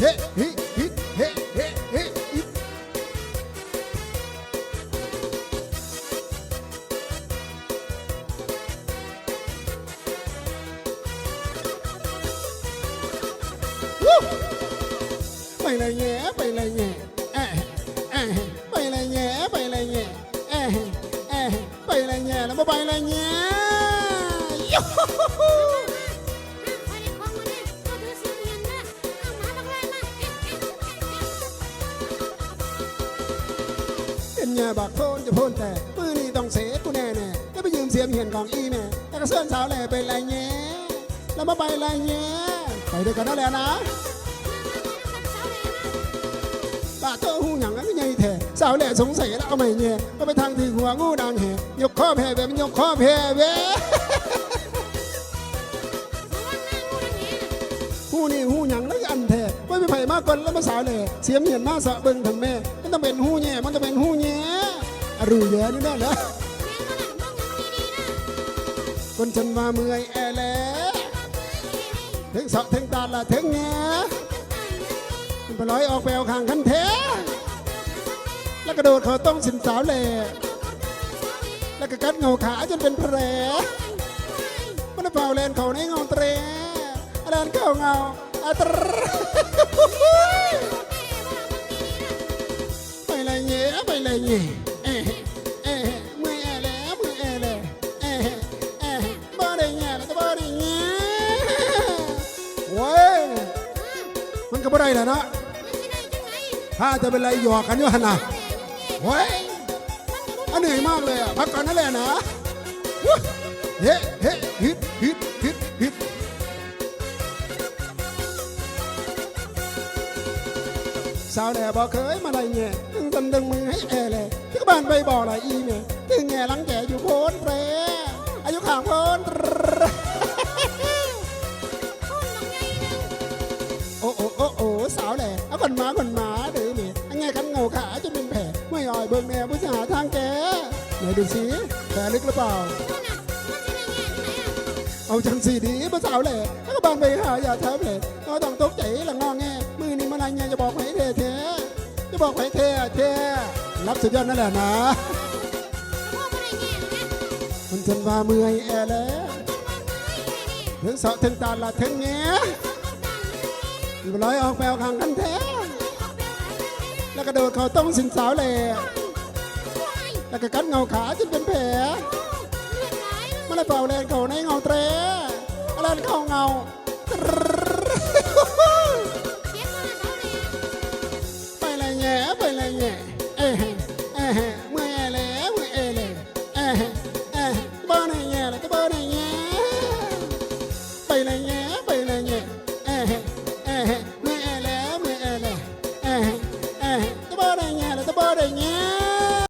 เฮ้เฮ้เฮ้เฮ้เฮ้เฮ้อิวู้ไปเลยแง่ไปเลยแง่เอ๊ แง่บักโพนจะโพนแต่มือนี่ต้องเสียกูแน่แน่แล้วไปยืมเสียมเหียนของอีแม่แต่ก็เสื้อนสาวแหล่ไปไรแง่แล้วมาไปไรแง่ไปด้วยกันนั่นแหละนะบาโตหูหยังก็ใหญ่แท้สาวแหล่สงสัยแล้วเอาไม่แง่ก็ไปทางที่หัวงูดังแห่ยกข้อแพ้แบบมันยกข้อแพ้เว้หูนี่หูหยังแล้วอันแท้ไม่ไปไผ่มากคนแล้วมาสาวแหล่เสียมเหียนมาสะเบิ่งทำแม่มันต้องเป็นหูแง่มันต้องเป็นหูแง่ รู้แย่นี่นั่นแหละคนฉันมาเมื่อยแอแล้วถึงเสาะถึงตาละถึงแง่ไปลอยออกไปเอาข้างคันแท้แล้วกระโดดเขาต้องสินสาวแหล่แล้วก็กัดเงาขาจนเป็นแผลมันเป่าแลนเขาในเงาเตรแลนเข้าเงาอะตรไปเลยเงี้ยไปเลยเงี้ย ก็ไ่ได้นก็บ่ได้แหละเนาะถ้าจะเป็นไรหยอกกันอยู่หันะโอ้ยอันเหนื่อยมากเลยอะพักก่อนนั่นแหละนะเฮ้เฮ้ฮิตฮิตาวแหล่บอกเคยมาได้เงี้ยตึงตันดึงมือให้แอเลยที่บ้านไปบอกอะไรอีเมียตึงแง่หลังแก่อยู่โพนเปรอายุข้างโพนโอ้โอ้โอ้โอ้สาวแหล่เอาคนหมาคนหมาหรือเมียอันไงคันเงาขาจะเป็นแผลไม่อ่อยเบิ่งแม่ผู้ชายทางแกไหนดูสิแผลลึกหรือเปล่าเอาจังสีดีภาษาวแหล่แล้วก็บานไปหาอย่าทับเลยก็ต้องตกใจละงอแงมือนี่มาลายเงี้ยจะบอกให้เท่เท่จะ บอกให้เท่เท่รับสุดยอดนั่นแหละนะ มันจนว่าเมื่อยแอแล้วถึงเสาะถึงตาละถึงเงี้ยลอยออกแปลวข้างกันแท้ แล้วก็โดดเขาต้องสินสาวแหล่แล้วก็กัดเงาขาจนเป็นแผลมันเลยเป่าแรงเขาในเงาเตรแรงเขาเงา है